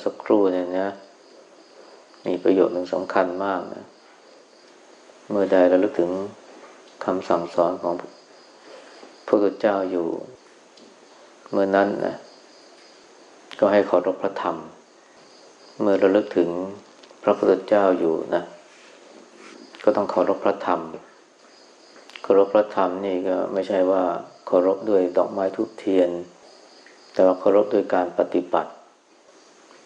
อสักครู่เนี่ยนะ มีประโยชน์หนึ่งสำคัญมากนะ เมื่อใดเราลึกถึงคำสั่งสอนของพระพุทธเจ้าอยู่ เมื่อนั้นนะ ก็ให้เคารพพระธรรม เมื่อเราลึกถึงพระพุทธเจ้าอยู่นะ ก็ต้องเคารพพระธรรมเคารพพระธรรมนี่ก็ไม่ใช่ว่าเคารพด้วยดอกไม้ทุกเทียน แต่ว่าเคารพด้วยการปฏิบัติ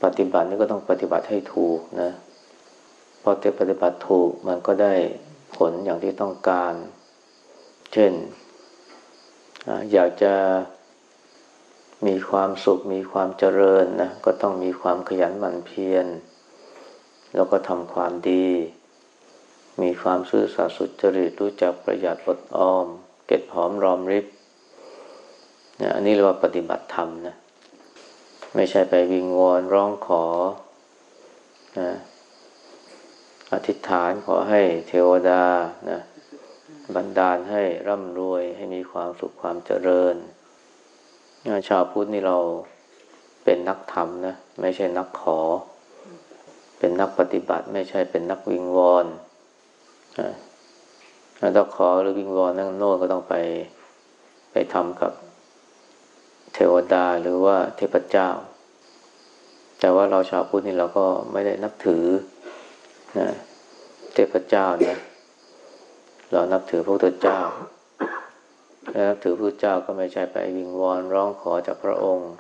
ปฏิบัตินี่ก็ต้องปฏิบัติให้ถูกนะพอเตปฏิบัติถูกมันก็ได้ผลอย่างที่ต้องการ เช่น อยากจะมีความสุขมีความเจริญนะก็ต้องมีความขยันหมั่นเพียรแล้วก็ทำความดี มีความซื่อสัตย์สุจริตรู้จักประหยัดอดออม เก็บหอมรอมริบเนี่ยอันนี้เรียกว่าปฏิบัติธรรมนะ ไม่ใช่ไปวิงวอนร้องขอนะอธิษฐานขอให้เทวดานะบันดาลให้ร่ำรวยให้มีความสุขความเจริญ ชาวพุทธนี่เราเป็นนักธรรมนะ ไม่ใช่นักขอ เป็นนักปฏิบัติ ไม่ใช่เป็นนักวิงวอนถ้าขอหรือวิงวอนนั่งโน่นก็ต้องไปไปทำกับ เทวดาหรือว่าเทพเจ้า แต่ว่าเราชาวพุทธนี่เราก็ไม่ได้นับถือนะเทพเจ้านะเรานับถือพระพุทธเจ้าและนับถือพระเจ้าก็ไม่ใช่ไปวิงวอนร้องขอจากพระองค์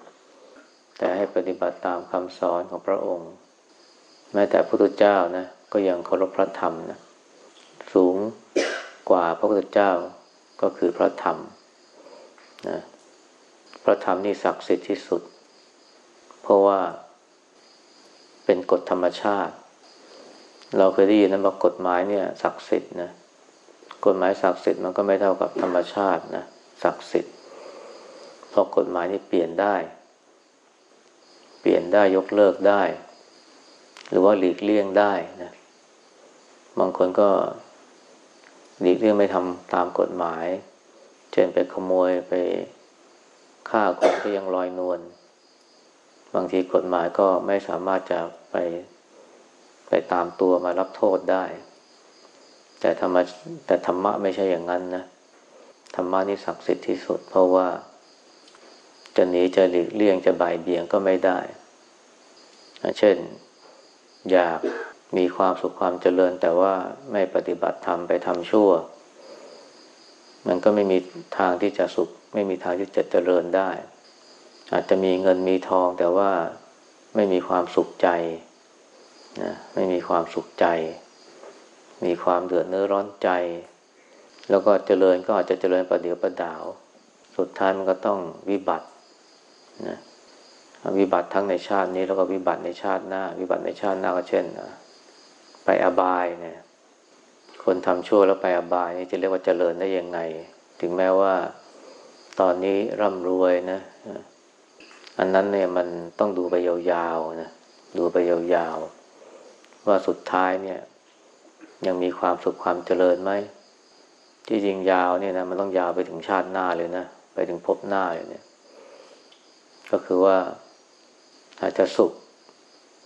แต่ให้ปฏิบัติตามคำสอนของพระองค์ แม้แต่พระพุทธเจ้านะก็ยังเคารพพระธรรมนะสูงกว่าพระพุทธเจ้าก็คือพระธรรมนะ พระธรรมนี่ศักดิ์สิทธิ์ที่สุด เพราะว่าเป็นกฎธรรมชาติ เราเคยได้ยินนะว่ากฎหมายเนี่ยศักดิ์สิทธิ์นะกฎหมายศักดิ์สิทธิ์มันก็ไม่เท่ากับธรรมชาตินะศักดิ์สิทธิ์เพราะกฎหมายนี่เปลี่ยนได้ เปลี่ยนได้ยกเลิกได้ หรือว่าหลีกเลี่ยงได้นะบางคนก็หลีกเลี่ยงไม่ทำตามกฎหมาย เช่นไปขโมยไป ฆ่าคนก็ยังลอยนวลบางทีกฎหมายก็ไม่สามารถจะไปไปตามตัวมารับโทษได้ แต่ธรรมแต่ธรรมะไม่ใช่อย่างนั้นนะธรรมะนี่ศักดิ์สิทธิ์ที่สุด เพราะว่า จะหนีจะหลีกเลี่ยงจะบ่ายเบี่ยงก็ไม่ได้ เช่น อยากมีความสุขความเจริญ แต่ว่าไม่ปฏิบัติธรรมไปทำชั่ว มันก็ไม่มีทางที่จะสุข ไม่มีทางที่จะเจริญได้ อาจจะมีเงินมีทองแต่ว่าไม่มีความสุขใจนะไม่มีความสุขใจ มีความเดือดเนื้อร้อนใจ แล้วก็เจริญก็อาจจะเจริญประเดี๋ยวประดาว สุดท้ายมันก็ต้องวิบัตินะวิบัติทั้งในชาตินี้แล้วก็วิบัติในชาติหน้า วิบัติในชาติหน้าก็เช่นไปอบายเนี่ยคนทำชั่วแล้วไปอบายนี่จะเรียกว่าเจริญได้ยังไง ถึงแม้ว่า ตอนนี้ร่ำรวยนะ อันนั้นเนี่ยมันต้องดูไปยาวๆนะ ดูไปยาวๆ ว่าสุดท้ายเนี่ย ยังมีความสุขความเจริญไหม ที่จริงยาวเนี่ยนะมันต้องยาวไปถึงชาติหน้าเลยนะ ไปถึงภพหน้าเลยเนี่ย ก็คือว่าอาจจะสุข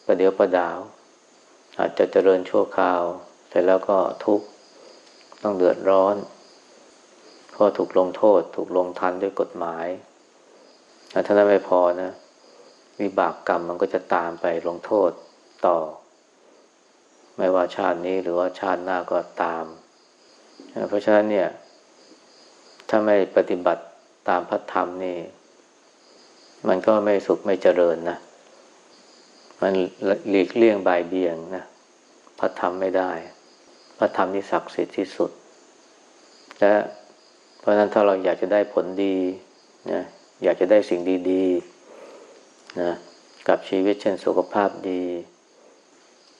ประเดี๋ยวประดาว อาจจะเจริญชั่วคราว เสร็จแล้วก็ทุกข์ต้องเดือดร้อน เพราะถูกลงโทษ ถูกลงทันด้วยกฎหมายถ้านั้นไม่พอนะวิบากกรรมมันก็จะตามไปลงโทษต่อ ไม่ว่าชาตินี้หรือว่าชาติหน้าก็ตาม เพราะฉะนั้นเนี่ย ถ้าไม่ปฏิบัติตามพระธรรมนี่ มันก็ไม่สุขไม่เจริญนะ มันหลีกเลี่ยงบายเบี่ยงนะพระธรรมไม่ได้ พระธรรมนี่ศักดิ์สิทธิ์ที่สุด และ ราะนั้นถ้าเราอยากจะได้ผลดีนะอยากจะได้สิ่งดีๆนะกับชีวิตเช่นสุขภาพดี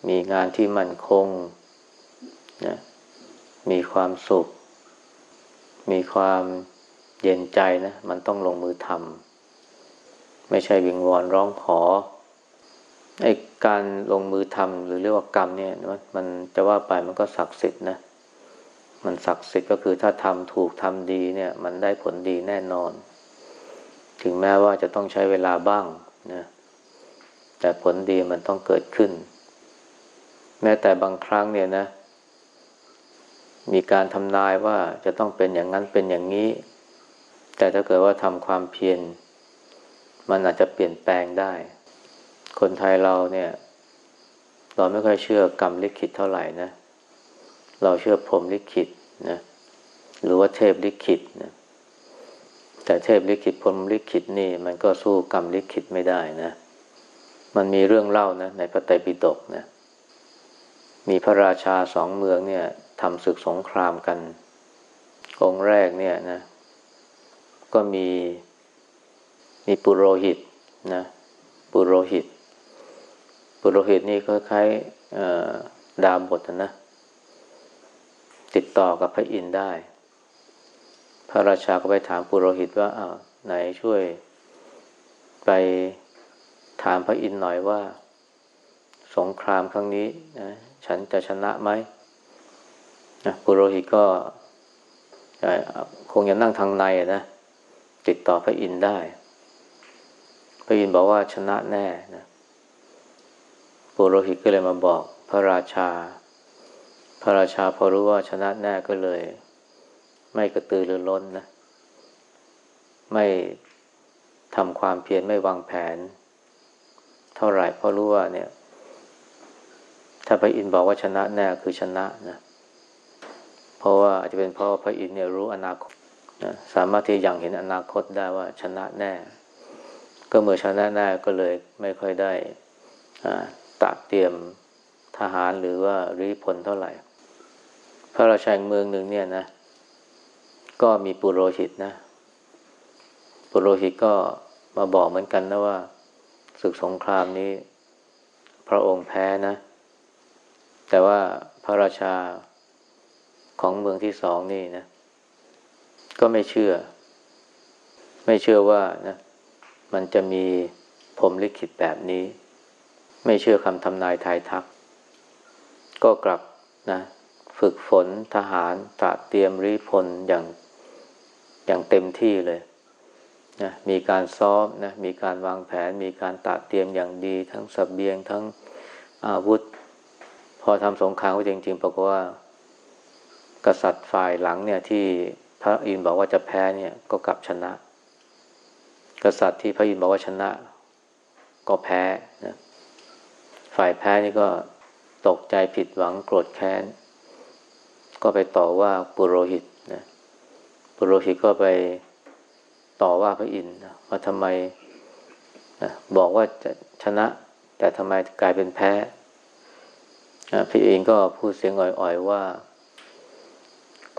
มีงานที่มั่นคงนะมีความสุข มีความเย็นใจนะ มันต้องลงมือทำไม่ใช่วิงวอนร้องขอไอ้การลงมือทำหรือเรียกว่ากรรมเนี่ยมันจะว่าไปมันก็ศักดิ์สิทธิ์นะ มันศักดิ์สิทธิ์ก็คือถ้าทำถูกทำดีเนี่ย มันได้ผลดีแน่นอน ถึงแม้ว่าจะต้องใช้เวลาบ้างนะแต่ผลดีมันต้องเกิดขึ้น แม้แต่บางครั้งเนี่ยนะ มีการทำนายว่าจะต้องเป็นอย่างนั้นเป็นอย่างนี้ แต่ถ้าเกิดว่าทำความเพียรมันอาจจะเปลี่ยนแปลงได้ คนไทยเราเนี่ย เราไม่ค่อยเชื่อกรรมลิขิตเท่าไหร่นะ เราเชื่อพรหมลิขิตนะหรือว่าเทพลิขิตนะแต่เทพลิขิตพรหมลิขิตนี่มันก็สู้กรรมลิขิตไม่ได้นะ มันมีเรื่องเล่านะในพระไตรปิฎกนะ มีพระราชาสองเมืองเนี่ยทำศึกสงครามกัน องค์แรกเนี่ยนะ ก็มีมีปุโรหิตนะปุโรหิต ปุโรหิตนี่คล้ายๆดาบทนะ ติดต่อกับพระอินทร์ได้ พระราชาก็ไปถามปุโรหิตว่าอ้าวไหนช่วย ไปถามพระอินทร์หน่อยว่า สงครามครั้งนี้นะฉันจะชนะไหมนะปุโรหิตก็คงจะนั่งทางในนะติดต่อพระอินทร์ได้ พระอินทร์บอกว่าชนะแน่นะปุโรหิตก็เลยมาบอกพระราชา ระราชาพอรู้ว่าชนะแน่ก็เลย ไม่กระตือรือร้นนะ ไม่ทำความเพียรไม่วางแผน เท่าไหร่เพราะรู้ว่าเนี่ย ถ้าพระอินทร์บอกว่าชนะแน่คือชนะนะ เพราะว่าอาจจะเป็นเพราะพระอินทร์เนี่ยรู้อนาคตนะสามารถที่ยังเห็นอนาคตได้ว่าชนะแน่ ก็เมื่อชนะแน่ก็เลยไม่ค่อยได้ตัดเตรียมทหารหรือว่าริพลเท่าไหร่ ระราชาเมืองหนึ่งเนี่ยนะ ก็มีปุโรหิตนะ ปุโรหิตก็มาบอกเหมือนกันนะว่าศึกสงครามนี้ พระองค์แพ้นะ แต่ว่าพระราชาของเมืองที่สองนี่นะ ก็ไม่เชื่อ ไม่เชื่อว่านะ มันจะมีพรมลิขิตแบบนี้ ไม่เชื่อคำทำนายทายทัก ก็กลับนะ ฝึกฝนทหารตระเตรียมริพลอย่างอย่างเต็มที่เลยนะมีการซ้อมนะมีการวางแผน มีการตระเตรียมอย่างดี ทั้งสเสบียงทั้งอาวุธ พอทำสงครามก็จริงๆปรากฏว่า กษัตริย์ฝ่ายหลังเนี่ยที่พระอินทร์บอกว่าจะแพ้เนี่ยก็กลับชนะ กษัตริย์ที่พระอินทร์บอกว่าชนะ ก็แพ้นะฝ่ายแพ้นี่ก็ตกใจผิดหวังโกรธแค้น ก็ไปต่อว่าปุโรหิตนะปุโรหิตก็ไปต่อว่าพระอินทร์ว่าทำไมนะบอกว่าจะชนะ แต่ทำไมกลายเป็นแพ้พระเองก็พูดเสียงอ่อยๆว่า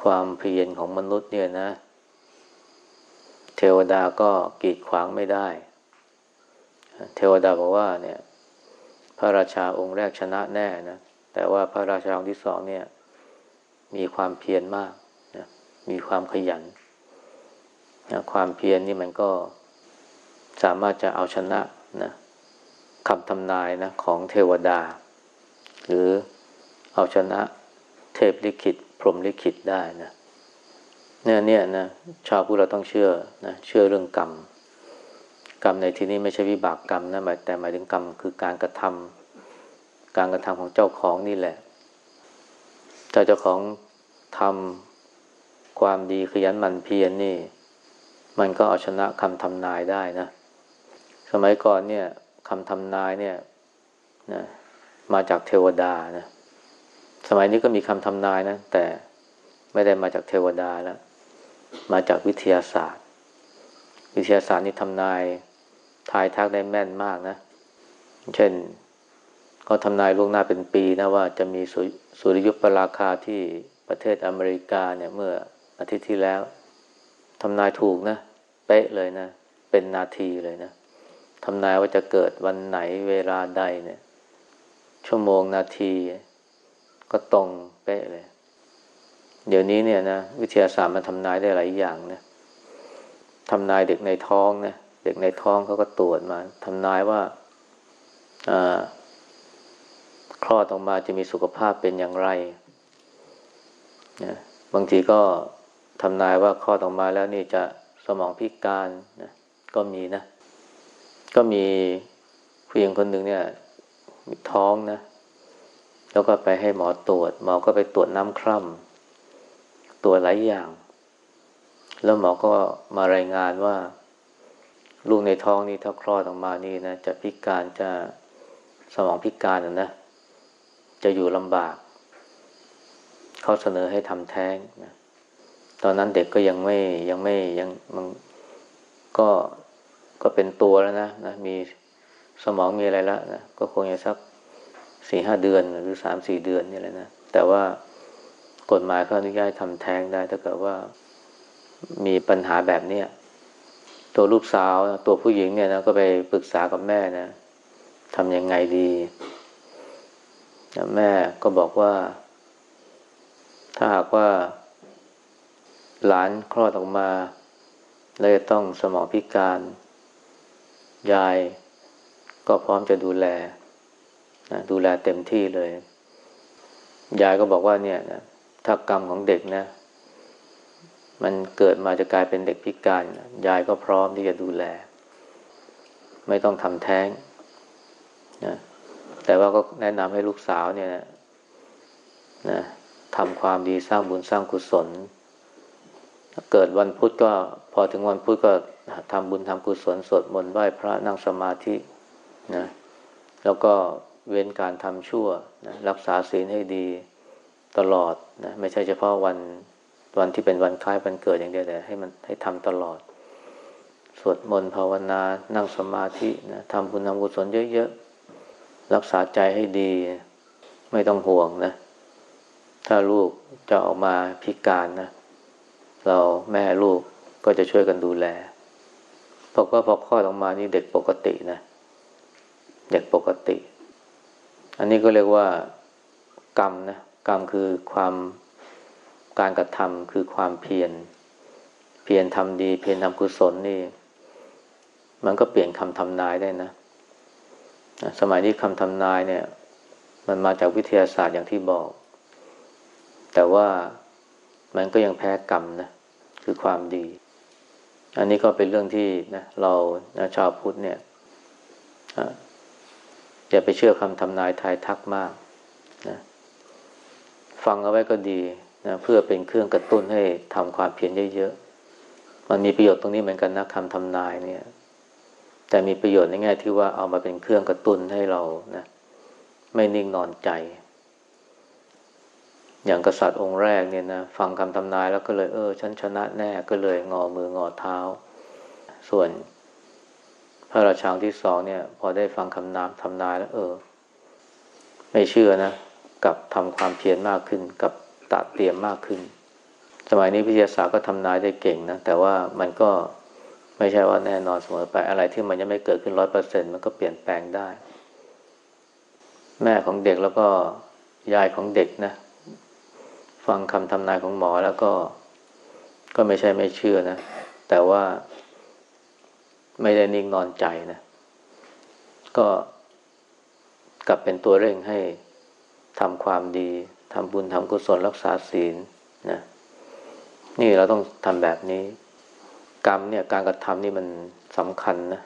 ความเพียรของมนุษย์เนี่ยนะ เทวดาก็กีดขวางไม่ได้ เทวดาบอกว่าเนี่ย พระราชาองค์แรกชนะแน่นะแต่ว่าพระราชาองค์ที่สองเนี่ย มีความเพียรมากนะมีความขยันนะความเพียรนนี่มันก็สามารถจะเอาชนะนะคำทำนายนะของเทวดา หรือเอาชนะเทพลิขิต พรหมลิขิตได้นะเนี่ยเนี่ยนะชาวพุทธเราต้องเชื่อนะเชื่อเรื่องกรรม กรรมในที่นี้ไม่ใช่วิบากกรรมนะหมายแต่หมายถึงกรรมคือการกระทำการกระทำของเจ้าของนี่แหละ ถ้าเจ้าของทำความดีขยันหมั่นเพียรนนี่ มันก็เอาชนะคำทำนายได้นะ สมัยก่อนเนี่ยคำทำนายเนี่ยนะมาจากเทวดานะ สมัยนี้ก็มีคำทำนายนะ แต่ไม่ได้มาจากเทวดาแล้ว มาจากวิทยาศาสตร์ วิทยาศาสตร์นี่ทำนายทายทักได้แม่นมากนะ เช่น เขาทำนายล่วงหน้าเป็นปีนะว่าจะมีสุริยุปราคาที่ประเทศอเมริกาเนี่ยเมื่ออาทิตย์ที่แล้วทำนายถูกนะ เป๊ะเลยนะ เป็นนาทีเลยนะทำนายว่าจะเกิดวันไหนเวลาใดเนี่ย ชั่วโมงนาที ก็ตรงเป๊ะเลย เดี๋ยวนี้เนี่ยนะวิทยาศาสตร์มันทำนายได้หลายอย่างนะทำนายเด็กในท้องนะเด็กในท้องเขาก็ตรวจมาทำนายว่า ลอดออกมาจะมีสุขภาพเป็นอย่างไรนะบางทีก็ทำนายว่าคลอดออกมาแล้วนี่จะสมองพิการนะก็มีนะ ก็มีผู้หญิงคนหนึ่งเนี่ยท้องนะ แล้วก็ไปให้หมอตรวจ หมอก็ไปตรวจน้ำคร่ำตรวจหลายอย่าง แล้วหมอก็มารายงานว่า ลูกในท้องนี่ถ้าคลอดออกมานี่นะจะพิการจะสมองพิการนะ จะอยู่ลำบาก เขาเสนอให้ทำแท้งนะตอนนั้นเด็กก็ยังไม่ยังไม่ยังมันก็ก็เป็นตัวแล้วนะนะมีสมองมีอะไรแล้วนะก็คงจะสักสี่ห้าเดือนหรือสามสี่เดือนนี่แหละนะแต่ว่ากฎหมายเขาอนุญาตทำแท้งได้ถ้าเกิดว่ามีปัญหาแบบเนี้ยตัวลูกสาวตัวผู้หญิงเนี่ยนะก็ไปปรึกษากับแม่นะทำยังไงดี แม่ก็บอกว่า ถ้าหากว่า หลานคลอดออกมา แล้วจะต้องสมองพิการ ยายก็พร้อมจะดูแลนะดูแลเต็มที่เลย ยายก็บอกว่าเนี่ยนะถ้ากรรมของเด็กนะ มันเกิดมาจะกลายเป็นเด็กพิการ ยายก็พร้อมที่จะดูแล ไม่ต้องทำแท้งนะ แต่ว่าก็แนะนำให้ลูกสาวเนี่ยนะนะทำความดีสร้างบุญสร้างกุศล เกิดวันพุธก็พอถึงวันพุธก็ทำบุญทำกุศลสวดมนต์ไหว้พระนั่งสมาธินะแล้วก็เว้นการทำชั่วนะรักษาศีลให้ดีตลอดนะไม่ใช่เฉพาะวันวันที่เป็นวันคล้ายวันเกิดอย่างเดียวแต่ให้มันให้ทำตลอด สวดมนต์ภาวนานั่งสมาธินะทำบุญทำกุศลเยอะๆ รักษาใจให้ดี ไม่ต้องห่วงนะ ถ้าลูกจะออกมาพิการนะ เราแม่ลูกก็จะช่วยกันดูแลเพอก็พอคลอดออกมานี่เด็กปกตินะ เด็กปกติ อันนี้ก็เรียกว่ากรรมนะ กรรมคือความการกระทำคือความเพียร เพียรทำดี เพียรทำกุศลนี่ มันก็เปลี่ยนคำทำนายได้นะ สมัยนี้คำทำนายเนี่ย มันมาจากวิทยาศาสตร์อย่างที่บอก แต่ว่ามันก็ยังแพ้กรรมนะคือความดี อันนี้ก็เป็นเรื่องที่นะเรานะชาวพุทธเนี่ยอย่าไปเชื่อคำทำนายทายทักมากนะฟังเอาไว้ก็ดีนะเพื่อเป็นเครื่องกระตุ้นให้ทำความเพียรเยอะๆ มันมีประโยชน์ตรงนี้เหมือนกันนะคำทำนายเนี่ย แต่มีประโยชน์ในแง่ที่ว่าเอามาเป็นเครื่องกระตุ้นให้เรานะไม่นิ่งนอนใจ อย่างกษัตริย์องค์แรกเนี่ยนะฟังคำทำนายแล้วก็เลย เออฉันชนะแน่ก็เลยงอมืองอเท้า ส่วนพระราชาที่สองเนี่ย พอได้ฟังคำนามทำนายแล้ว เออ ไม่เชื่อนะกับทำความเพียรมากขึ้นกับตัดเตรียมมากขึ้น สมัยนี้วิทยาศาสตร์ก็ทำนายได้เก่งนะแต่ว่ามันก็ ไม่ใช่ว่าแน่นอนเสมอไปอะไรที่มันยังไม่เกิดขึ้นร้อยเปอร์เซ็นมันก็เปลี่ยนแปลงได้ แม่ของเด็กแล้วก็ยายของเด็กนะ ฟังคำทำนายของหมอแล้วก็ ก็ไม่ใช่ไม่เชื่อนะ แต่ว่าไม่ได้นิ่งนอนใจนะ ก็กลับเป็นตัวเร่งให้ทำความดีทำบุญทำกุศลรักษาศีลนะ นี่เราต้องทำแบบนี้ กรรมเนี่ยการกระทำนี่มันสำคัญนะ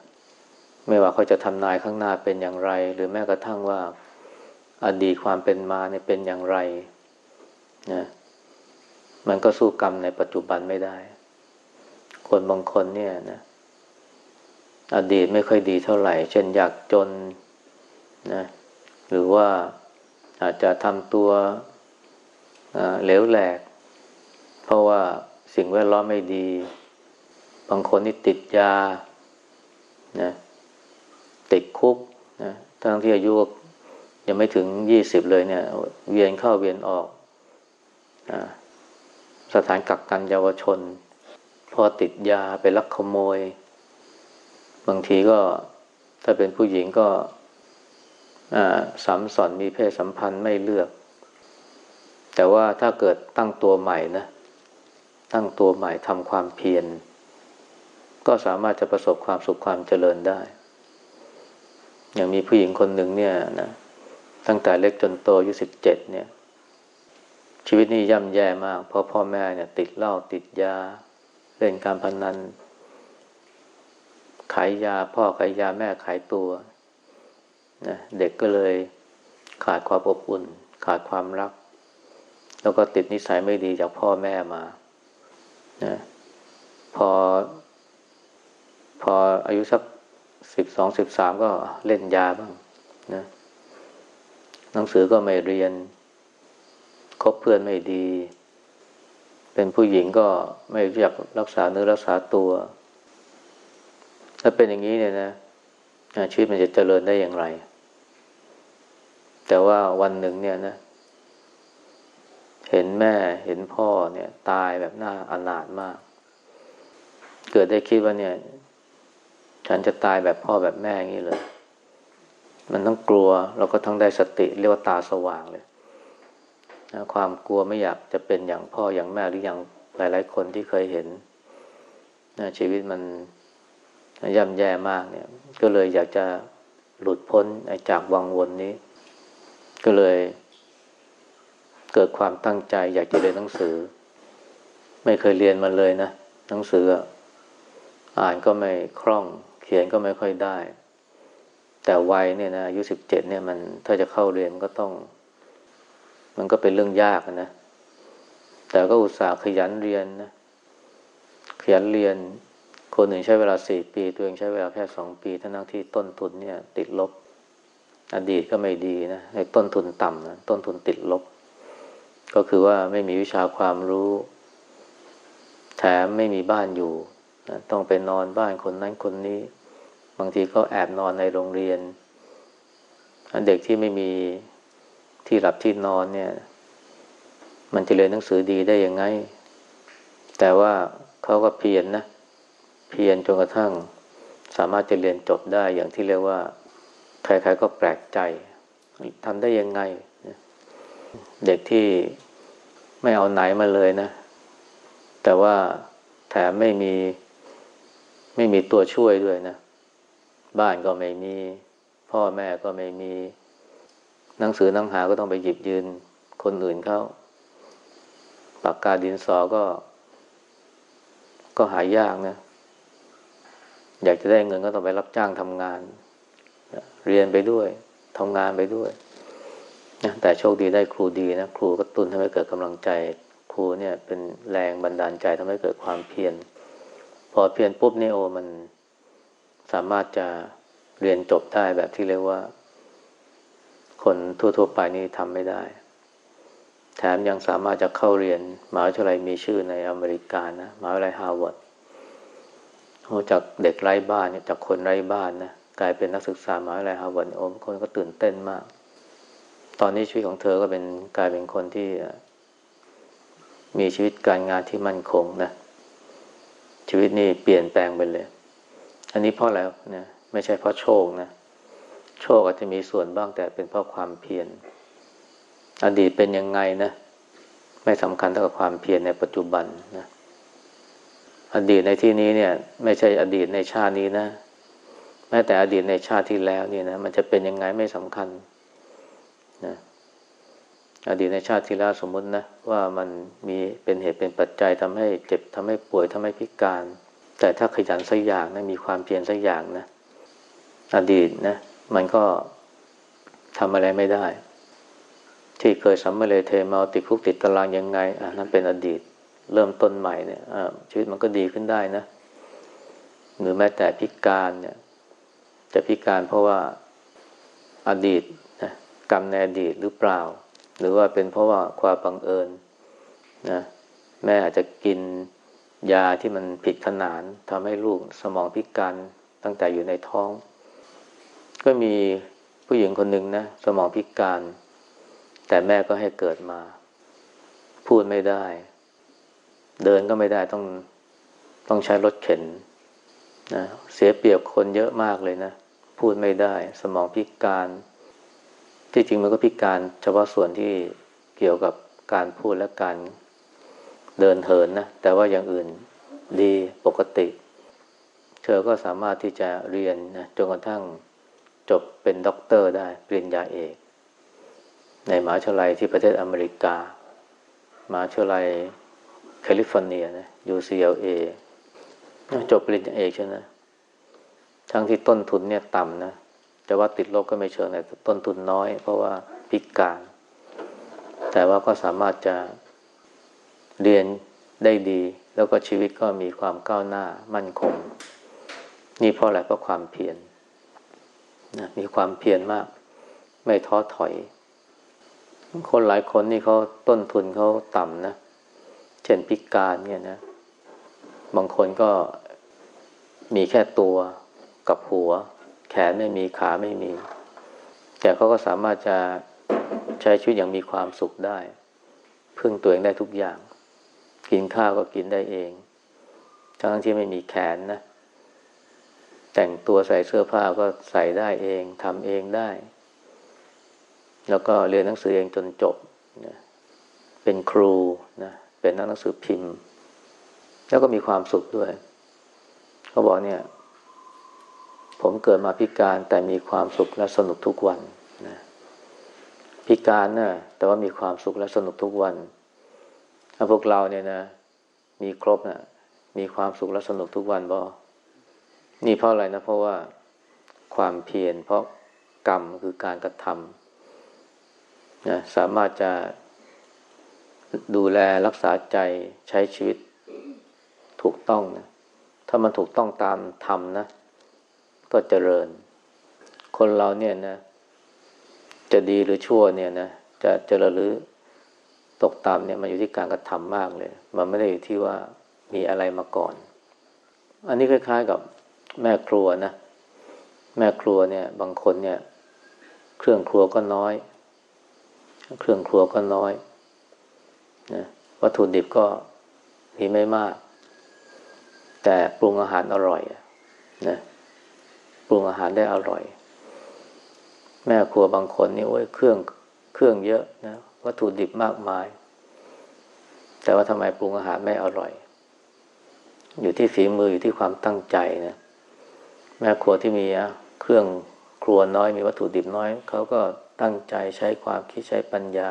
ไม่ว่าเขาจะทำนายข้างหน้าเป็นอย่างไร หรือแม้กระทั่งว่าอดีตความเป็นมาเนี่ยเป็นอย่างไรนะมันก็สู้กรรมในปัจจุบันไม่ได้ คนบางคนเนี่ยนะอดีตไม่ค่อยดีเท่าไหร่ เช่นอยากจนนะหรือว่าอาจจะทำตัวเหลวแหลก เพราะว่าสิ่งแวดล้อมไม่ดี บางคนนี่ติดยานะติดคุกนะทั้งที่อายุยังไม่ถึงยี่สิบเลยเนี่ย เวียนเข้าเวียนออกสถานกักกันเยาวชน พอติดยาไปลักขโมย บางทีก็ถ้าเป็นผู้หญิงก็สัมสอนมีเพศสัมพันธ์ไม่เลือก แต่ว่าถ้าเกิดตั้งตัวใหม่นะ ตั้งตัวใหม่ทำความเพียร ก็สามารถจะประสบความสุขความเจริญได้ อย่างมีผู้หญิงคนหนึ่งเนี่ยนะตั้งแต่เล็กจนโตอายุสิบเจ็ดเนี่ย ชีวิตนี้ย่ำแย่มาก เพราะพ่อแม่เนี่ย ติดเหล้าติดยา เล่นการพนันขายยาพ่อขายยาแม่ขายตัวนะเด็กก็เลยขาดความอบอุ่น ขาดความรัก แล้วก็ติดนิสัยไม่ดีจากพ่อแม่มานะพอ พออายุสักสิบสองสิบสามก็เล่นยาบ้างนะหนังสือก็ไม่เรียนคบเพื่อนไม่ดี เป็นผู้หญิงก็ไม่รู้จักรักษาเนื้อรักษาตัว ถ้าเป็นอย่างนี้เนี่ยนะชีวิตมันจะเจริญได้อย่างไร แต่ว่าวันหนึ่งเนี่ยนะ เห็นแม่เห็นพ่อเนี่ย ตายแบบหน่าอนาถมาก เกิดได้คิดว่าเนี่ย ฉันจะตายแบบพ่อแบบแม่อย่างนี้เลย มันต้องกลัวแล้วก็ทั้งได้สติเรียกว่าตาสว่างเลยนะความกลัวไม่อยากจะเป็นอย่างพ่ออย่างแม่หรืออย่างหลาย ๆ คนที่เคยเห็นนะชีวิตมันย่ำแย่มากเนี่ย ก็เลยอยากจะหลุดพ้นจากวังวนนี้ ก็เลยเกิดความตั้งใจ อยากจะเรียนหนังสือ ไม่เคยเรียนมันเลยนะหนังสืออ่านก็ไม่คล่อง ขียนก็ไม่ค่อยได้ แต่วัยเนี่ยนะอายุสิบเจ็ดเนี่ยมันถ้าจะเข้าเรียนก็ต้อง มันก็เป็นเรื่องยากนะ แต่ก็อุตส่าห์ขยันเรียนนะขยันเรียน คนหนึ่งใช้เวลาสี่ปี ตัวเองใช้เวลาแค่สองปีทั้งที่ต้นทุนเนี่ย ติดลบ อดีตก็ไม่ดีนะในต้นทุนต่ำนะต้นทุนติดลบ ก็คือว่าไม่มีวิชาความรู้ แถมไม่มีบ้านอยู่นะต้องไปนอนบ้านคนนั้นคนนี้ บางทีก็แอบนอนในโรงเรียน เด็กที่ไม่มีที่หลับที่นอนเนี่ย มันจะเรียนหนังสือดีได้ยังไง แต่ว่าเขาก็เพียรนนะเพียรจนกระทั่ง สามารถจะเรียนจบได้อย่างที่เรียกว่าใครๆก็แปลกใจทำได้ยังไง เด็กที่ไม่เอาไหนมาเลยนะ แต่ว่าแถมไม่มีไม่มีตัวช่วยด้วยนะ บ้านก็ไม่มี พ่อแม่ก็ไม่มี หนังสือหนังหาก็ต้องไปหยิบยืนคนอื่นเขาปากกาดินสอก็ ก็หายากนะ อยากจะได้เงินก็ต้องไปรับจ้างทำงาน เรียนไปด้วยทำงานไปด้วยนะแต่โชคดีได้ครูดีนะ ครูก็ตุนทำให้เกิดกำลังใจ ครูเนี่ยเป็นแรงบันดาลใจทำให้เกิดความเพียรพอเพียรปุ๊บนี่โอมัน สามารถจะเรียนจบได้แบบที่เรียกว่า คนทั่วๆไปนี่ทำไม่ได้ แถมยังสามารถจะเข้าเรียนมหาวิทยาลัยมีชื่อในอเมริกานะมหาวิทยาลัยฮาร์วาร์ดจากเด็กไร้บ้านเนี่ยจากคนไร้บ้านนะกลายเป็นนักศึกษามหาวิทยาลัยฮาร์วาร์ดโอ้คนก็ตื่นเต้นมาก ตอนนี้ชีวิตของเธอก็เป็นกลายเป็นคนที่ มีชีวิตการงานที่มั่นคงนะชีวิตนี่เปลี่ยนแปลงไปเลย อันนี้เพราะอะไรนะไม่ใช่เพราะโชคนะโชคอาจจะมีส่วนบ้างแต่เป็นเพราะความเพียรอดีตเป็นยังไงนะ ไม่สำคัญเท่ากับความเพียรในปัจจุบันนะอดีตในที่นี้เนี่ย ไม่ใช่อดีตในชาตินี้นะแม้แต่อดีตในชาติที่แล้วเนี่ยนะมันจะเป็นยังไงไม่สำคัญนะอดีตในชาติที่แล้วสมมตินะว่ามันมีเป็นเหตุเป็นปัจจัยทำให้เจ็บทำให้ป่วยทำให้พิการ แต่ถ้าขยันสักอย่างนะมีความเพียรสักอย่างนะอดีตนะ มันก็ทำอะไรไม่ได้ ที่เคยสัมมาเลเทมาติดคุกติดตารางยังไงอะนั่นเป็นอดีต เริ่มต้นใหม่เนี่ยชีวิตมันก็ดีขึ้นได้นะหรือแม้แต่พิการเนี่ยจะพิการเพราะว่าอดีตนะกรรมในอดีตหรือเปล่า หรือว่าเป็นเพราะว่าความบังเอิญนะแม่อาจจะกิน ยาที่มันผิดขนานทำให้ลูกสมองพิการตั้งแต่อยู่ในท้อง ก็มีผู้หญิงคนหนึ่งนะสมองพิการ แต่แม่ก็ให้เกิดมา พูดไม่ได้ เดินก็ไม่ได้ต้องต้องใช้รถเข็นนะเสียเปรียบคนเยอะมากเลยนะ พูดไม่ได้ สมองพิการ ที่จริงมันก็พิการ เฉพาะส่วนที่เกี่ยวกับการพูดและการ เดินเหินนะ แต่ว่าอย่างอื่นดีปกติ เธอก็สามารถที่จะเรียนนะจนกระทั่งจบเป็นด็อกเตอร์ได้ปริญญาเอก ในมหาวิทยาลัยที่ประเทศอเมริกา มหาวิทยาลัยแคลิฟอร์เนียนะ UCLA จบปริญญาเอกใช่ไหมทั้งที่ต้นทุนเนี่ยต่ำนะแต่ว่าติดลบก็ไม่เชิงแต่ต้นทุนน้อย เพราะว่าพิการ แต่ว่าก็สามารถจะ เรียนได้ดี แล้วก็ชีวิตก็มีความก้าวหน้ามั่นคง นี่เพราะอะไรเพราะความเพียรนะมีความเพียรมาก ไม่ท้อถอย คนหลายคนนี่เขาต้นทุนเขาต่ำนะเช่นพิการเนี่ยนะ บางคนก็มีแค่ตัวกับหัว แขนไม่มีขาไม่มี แต่เขาก็สามารถจะใช้ชีวิตอย่างมีความสุขได้ พึ่งตัวเองได้ทุกอย่าง กินข้าวก็กินได้เอง ทั้งที่ไม่มีแขนนะ แต่งตัวใส่เสื้อผ้าก็ใส่ได้เองทำเองได้ แล้วก็เรียนหนังสือเองจนจบนะเป็นครูนะ เป็นนักหนังสือพิมพ์ แล้วก็มีความสุขด้วย เขาบอกเนี่ย ผมเกิดมาพิการแต่มีความสุขและสนุกทุกวันนะพิการนะแต่ว่ามีความสุขและสนุกทุกวัน ถ้าพวกเราเนี่ยนะ มีครบนะมีความสุขและสนุกทุกวันบ่นี่เพราะอะไรนะ เพราะว่าความเพียรเพราะกรรมคือการกระทำนะสามารถจะดูแลรักษาใจใช้ชีวิตถูกต้องนะถ้ามันถูกต้องตามธรรมนะ ก็เจริญ คนเราเนี่ยนะ จะดีหรือชั่วเนี่ยนะ จะเจริญหรือ ตกต่ำเนี่ยมันอยู่ที่การกระทำมากเลย มันไม่ได้อยู่ที่ว่ามีอะไรมาก่อน อันนี้คล้าย ๆกับแม่ครัวนะ แม่ครัวเนี่ย บางคนเนี่ย เครื่องครัวก็น้อย เครื่องครัวก็น้อยนะวัตถุดิบก็มีไม่มาก แต่ปรุงอาหารอร่อยนะปรุงอาหารได้อร่อย แม่ครัวบางคนนี่โอ้ยเครื่องเครื่องเยอะนะ วัตถุดิบมากมาย แต่ว่าทำไมปรุงอาหารไม่อร่อย อยู่ที่ฝีมืออยู่ที่ความตั้งใจนะแม่ครัวที่มีเครื่องครัวน้อยมีวัตถุดิบน้อย เขาก็ตั้งใจใช้ความคิดใช้ปัญญา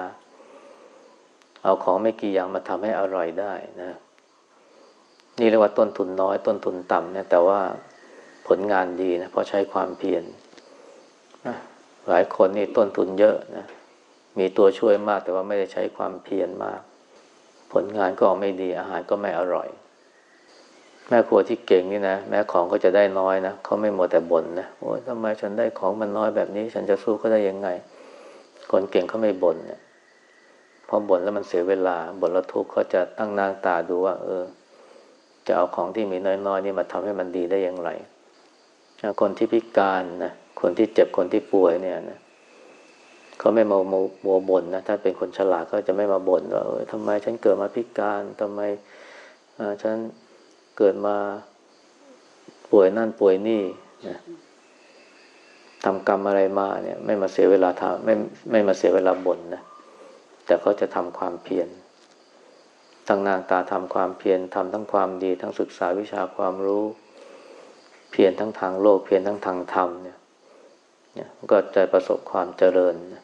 เอาของไม่กี่อย่างมาทำให้อร่อยได้นะ นี่เรียกว่าต้นทุนน้อย ต้นทุนต่ำนะแต่ว่าผลงานดีนะเพราะใช้ความเพียรหลายคนนี่ต้นทุนเยอะนะ มีตัวช่วยมากแต่ว่าไม่ได้ใช้ความเพียรมาก ผลงานก็ไม่ดีอาหารก็ไม่อร่อย แม่ครัวที่เก่งนี่นะแม้ของก็จะได้น้อยนะเขาไม่หมดแต่บ่นนะโอ้ยทำไมฉันได้ของมันน้อยแบบนี้ ฉันจะสู้เขาได้ยังไง คนเก่งเขาไม่บ่นเนี่ยพอบ่นแล้วมันเสียเวลาบ่นแล้วทุกข์เขาจะตั้งนางตาดูว่า เออ จะเอาของที่มีน้อยๆนี่มาทำให้มันดีได้อย่างไรคนที่พิการนะคนที่เจ็บคนที่ป่วยเนี่ยนะ เขาไม่มาโมบ่นนะถ้าเป็นคนฉลาดก็จะไม่มาบ่นว่าเออทำไมฉันเกิดมาพิการทำไมฉันเกิดมาป่วยนั่นป่วยนี่นะทำกรรมอะไรมาเนี่ย ไม่มาเสียเวลาทำไม่ไม่มาเสียเวลาบ่นนะแต่เขาจะทำความเพียรตั้งนางตาทำความเพียรทำทั้งความดี ทั้งศึกษาวิชาความรู้ เพียรทั้งทางโลก เพียรทั้งทางธรรมเนี่ยเนี่ยก็จะประสบความเจริญนะ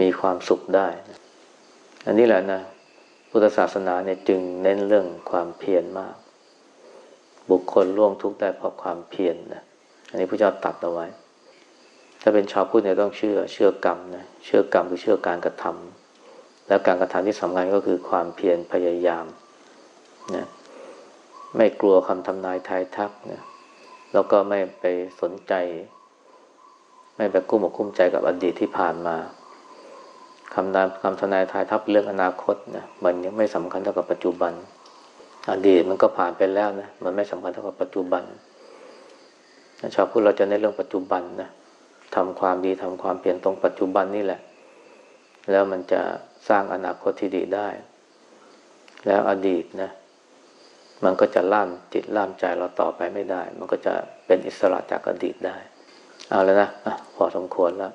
มีความสุขได้ อันนี้แหละนะพุทธศาสนาเนี่ยจึงเน้นเรื่องความเพียรมาก บุคคลล่วงทุกข์ได้เพราะความเพียรนนะอันนี้พระเจ้าตัดเอาไว้ ถ้าเป็นชาวพุทธเนี่ยต้องเชื่อเชื่อกรรมนะเชื่อกรรมคือเชื่อการกระทำแล้วการกระทำที่สำคัญก็คือความเพียรพยายามนะไม่กลัวคำทำนายทายทักนะแล้วก็ไม่ไปสนใจ ไม่ไปกุ้มอกกุ้มใจกับอดีตที่ผ่านมา คำนามคำทนายทายทับเรื่องอนาคตนะมันยังไม่สำคัญเท่ากับปัจจุบัน อดีตมันก็ผ่านไปแล้วนะมันไม่สำคัญเท่ากับปัจจุบันชาวพุทธเราจะในเรื่องปัจจุบันนะทำความดีทำความเปลี่ยนตรงปัจจุบันนี่แหละ แล้วมันจะสร้างอนาคตที่ดีได้ แล้วอดีตนะมันก็จะล่ามจิตล่ามใจเราต่อไปไม่ได้ มันก็จะเป็นอิสระจากอดีตได้ เอาแล้วนะอะพอสมควรแล้ว